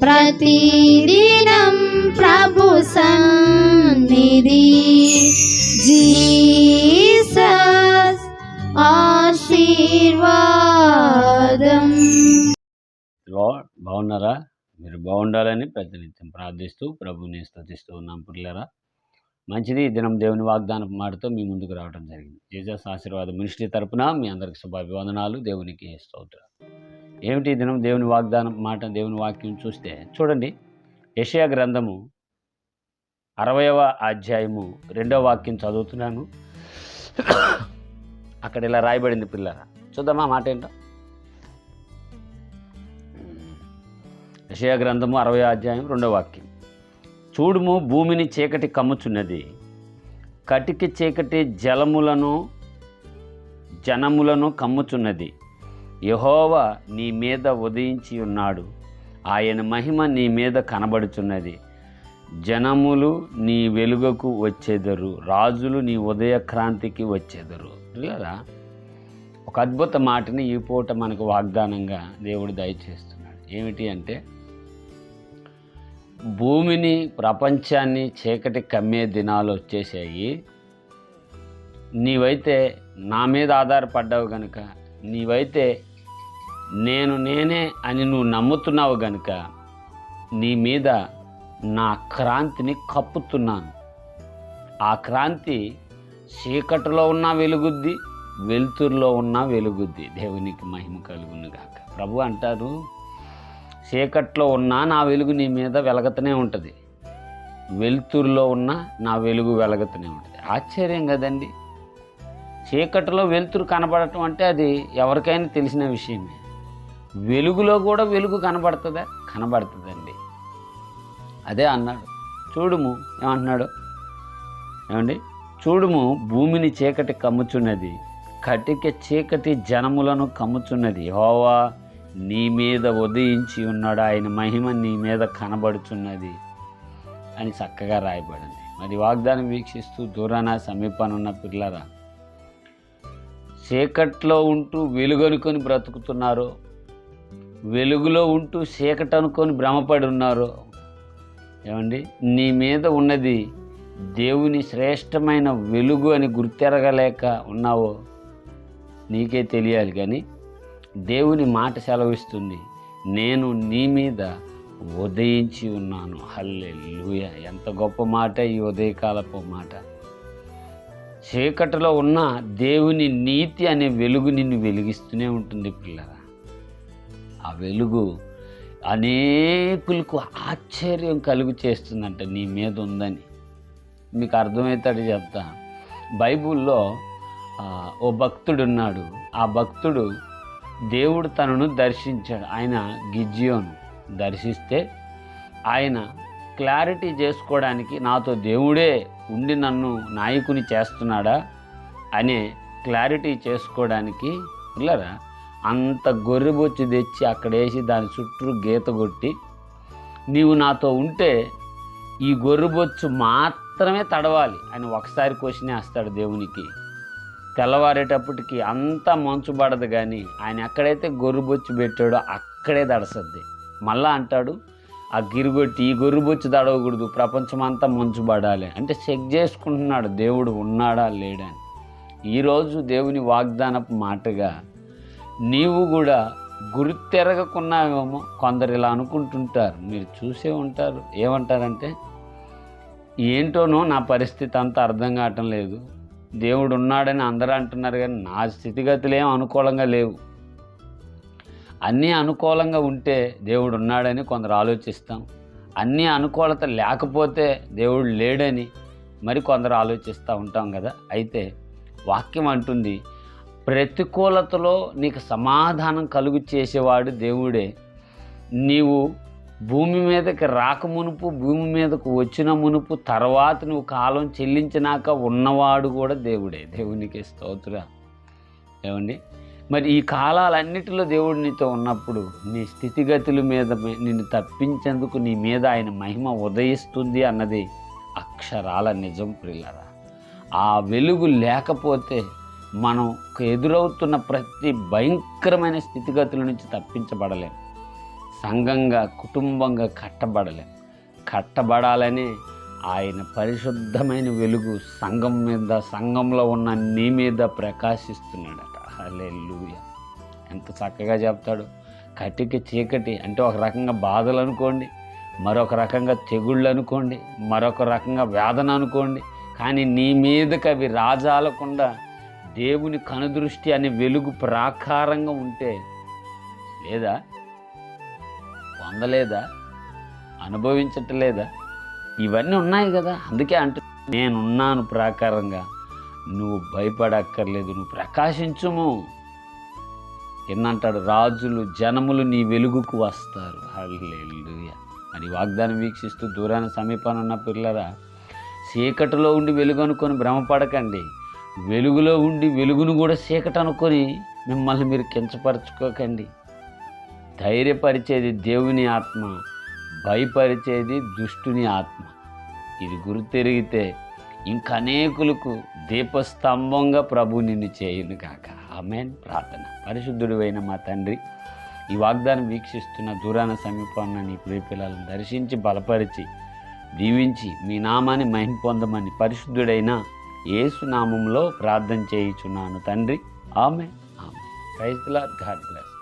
ప్రతిదినం ప్రభు సన్నిధి. జీసస్ ఆశీర్వాదం. బాగున్నారా? మీరు బాగుండాలని ప్రతినిత్యం ప్రార్థిస్తూ ప్రభుని స్థుతిస్తూ ఉన్నాం పుర్లరా మంచిది దినం దేవుని వాగ్దానం మాటతో మీ ముందుకు రావడం జరిగింది. జీజస్ ఆశీర్వాద మినిస్ట్రీ తరపున మీ అందరికి శుభాభివందనాలు. దేవునికి స్తోత్రం. ఏమిటి దినం దేవుని వాగ్దానం మాట దేవుని వాక్యం చూస్తే? చూడండి యషయా గ్రంథము అరవయవ అధ్యాయము రెండవ వాక్యం చదువుతున్నాను. అక్కడ ఇలా రాయబడింది పిల్లరా చూద్దామా మాట ఏంటో? యషయా గ్రంథము అరవై అధ్యాయం రెండవ వాక్యం. చూడుము భూమిని చీకటి కమ్ముచున్నది. కటికి చీకటి జలములను జనములను కమ్ముచున్నది. యహోవా నీ మీద ఉదయించి ఉన్నాడు. ఆయన మహిమ నీ మీద కనబడుచున్నది. జనములు నీ వెలుగుకు వచ్చేదరు. రాజులు నీ ఉదయక్రాంతికి వచ్చేదరు. లేదా ఒక అద్భుత మాటని ఈ పూట మనకు వాగ్దానంగా దేవుడు దయచేస్తున్నాడు. ఏమిటి అంటే భూమిని ప్రపంచాన్ని చీకటి కమ్మే దినాలు వచ్చేసాయి నీవైతే నా మీద ఆధారపడ్డావు కనుక నీవైతే నేను నేనే అని నువ్వు నమ్ముతున్నావు గనుక నీ మీద నా క్రాంతిని కప్పుతున్నాను. ఆ క్రాంతి చీకటిలో ఉన్న వెలుగుద్ది వెలుతురులో ఉన్న వెలుగుద్ది. దేవునికి మహిమ కలుగును గాక ప్రభు అంటారు చీకట్లో ఉన్నా నా వెలుగు నీ మీద వెలగతనే ఉంటుంది. వెలుతురులో ఉన్న నా వెలుగు వెలగతనే ఉంటుంది. ఆశ్చర్యం కదండి. చీకటిలో వెలుతురు కనబడటం అంటే అది ఎవరికైనా తెలిసిన విషయమే. వెలుగులో కూడా వెలుగు కనబడుతుందా? కనబడుతుందండి. అదే అన్నాడు. చూడుము ఏమంటున్నాడు ఏమండి? చూడుము భూమిని చీకటి కమ్ముచున్నది కటిక చీకటి జనములను కమ్ముచున్నది. హోవా నీ మీద ఉదయించి ఉన్నాడు ఆయన మహిమ నీ మీద కనబడుచున్నది అని చక్కగా రాయబడింది. మరి వాగ్దానం వీక్షిస్తూ దూరాన సమీపాన ఉన్న పిల్లరా చీకట్లో ఉంటూ వెలుగనుకొని బ్రతుకుతున్నారో వెలుగులో ఉంటూ చీకటి అనుకొని భ్రమపడి ఉన్నారో ఏమండి? నీ మీద ఉన్నది దేవుని శ్రేష్టమైన వెలుగు అని గుర్తెరగలేక ఉన్నావో నీకే తెలియాలి కానీ దేవుని మాట సెలవిస్తుంది నేను నీ మీద ఉదయించి ఉన్నాను. హల్లే ఎంత గొప్ప మాట ఈ ఉదయకాలపు మాట. చీకటిలో ఉన్న దేవుని నీతి అనే వెలుగు నిన్ను వెలిగిస్తూనే ఉంటుంది పిల్లరా. ఆ వెలుగు అనేకులకు ఆశ్చర్యం కలుగు చేస్తుందంట నీ మీద ఉందని. మీకు అర్థమవుతాడు చెప్తా. బైబుల్లో ఓ భక్తుడు ఉన్నాడు. ఆ భక్తుడు దేవుడు తనను దర్శించాడు. ఆయన గిజ్జియోను దర్శిస్తే ఆయన క్లారిటీ చేసుకోవడానికి నాతో దేవుడే ఉండి నన్ను నాయకుని చేస్తున్నాడా అనే క్లారిటీ చేసుకోవడానికి పిల్లరా అంత గొర్రెబొచ్చి తెచ్చి అక్కడేసి దాని చుట్టూ గీత కొట్టి నీవు నాతో ఉంటే ఈ గొర్రెబొచ్చు మాత్రమే తడవాలి అని ఒకసారి క్వశ్చన్ వేస్తాడు దేవునికి. తెల్లవారేటప్పటికి అంతా మంచు పడదు కానీ ఆయన ఎక్కడైతే గొర్రెబొచ్చు పెట్టాడో అక్కడే దడసద్ది మళ్ళా అంటాడు ఆ గిరిగొట్టి ఈ గొర్రెబొచ్చు తడవకూడదు ప్రపంచం అంతా మంచు పడాలి అంటే చెక్ చేసుకుంటున్నాడు. దేవుడు ఉన్నాడా లేడని ఈరోజు దేవుని వాగ్దానపు మాటగా నీవు కూడా గుర్తెరగకున్నావేమో కొందరు ఇలా అనుకుంటుంటారు. మీరు చూసే ఉంటారు. ఏమంటారంటే ఏంటోనో నా పరిస్థితి అంతా అర్థం కావటం లేదు. దేవుడు ఉన్నాడని అందరూ అంటున్నారు కానీ నా స్థితిగతులు ఏం అనుకూలంగా లేవు. అన్నీ అనుకూలంగా ఉంటే దేవుడు ఉన్నాడని కొందరు ఆలోచిస్తాం. అన్నీ అనుకూలత లేకపోతే దేవుడు లేడని మరి కొందరు ఆలోచిస్తూ ఉంటాం కదా. అయితే వాక్యం అంటుంది ప్రతికూలతలో నీకు సమాధానం కలుగు చేసేవాడు దేవుడే. నీవు భూమి మీదకి రాక మునుపు భూమి మీదకు వచ్చిన మునుపు తర్వాత నువ్వు కాలం చెల్లించినాక ఉన్నవాడు కూడా దేవుడే. దేవునికి స్తోత్ర. ఏమండి? మరి ఈ కాలాలన్నిటిలో దేవుడు నీతో ఉన్నప్పుడు నీ స్థితిగతుల మీద నిన్ను తప్పించేందుకు నీ మీద ఆయన మహిమ ఉదయిస్తుంది అన్నది అక్షరాల నిజం ప్రిల్లరా. ఆ వెలుగు లేకపోతే మనం ఎదురవుతున్న ప్రతి భయంకరమైన స్థితిగతుల నుంచి తప్పించబడలేం. సంఘంగా కుటుంబంగా కట్టబడలేం. కట్టబడాలని ఆయన పరిశుద్ధమైన వెలుగు సంఘం మీద సంఘంలో ఉన్న నీ మీద ప్రకాశిస్తున్నాడట. హల్లెలూయ. ఎంత చక్కగా చెప్తాడు. కటికి చీకటి అంటే ఒక రకంగా బాధలు అనుకోండి మరొక రకంగా తెగుళ్ళు అనుకోండి మరొక రకంగా వేదన అనుకోండి. కానీ నీ మీదకి అవి రాజాలకుండా దేవుని కనుదృష్టి అనే వెలుగు ప్రాకారంగా ఉంటే లేదా? పొందలేదా? అనుభవించట్లేదా? ఇవన్నీ ఉన్నాయి కదా అందుకే అంటు నేనున్నాను ప్రాకారంగా. నువ్వు భయపడక్కర్లేదు నువ్వు ప్రకాశించుము. ఎన్నంటాడు రాజులు జనములు నీ వెలుగుకు వస్తారు. హల్లెలూయా. అని వాగ్దానం వీక్షిస్తూ దూరాన సమీపాన ఉన్న పిల్లరా చీకటిలో ఉండి వెలుగు అనుకొని భ్రమపడకండి. వెలుగులో ఉండి వెలుగును కూడా చీకటి అనుకొని మిమ్మల్ని మీరు కించపరచుకోకండి. ధైర్యపరిచేది దేవుని ఆత్మ భయపరిచేది దుష్టుని ఆత్మ. ఇది గుర్తెరిగితే ఇంకా అనేకులకు దీపస్తంభంగా ప్రభు నిన్ను చేయును కాక ఆమెన్. ప్రార్థన. పరిశుద్ధుడు అయిన మా తండ్రి ఈ వాగ్దానం వీక్షిస్తున్న దూరాన సమీపంలో నీ ప్రియపిల్లలను దర్శించి బలపరిచి దీవించి మీ నామాన్ని మహిం పొందమని పరిశుద్ధుడైన యేసు నామంలో ప్రార్థన చేయుచున్నాను తండ్రి. ఆమె ఆమె ప్రైజ్ గాడ్ బ్లెస్.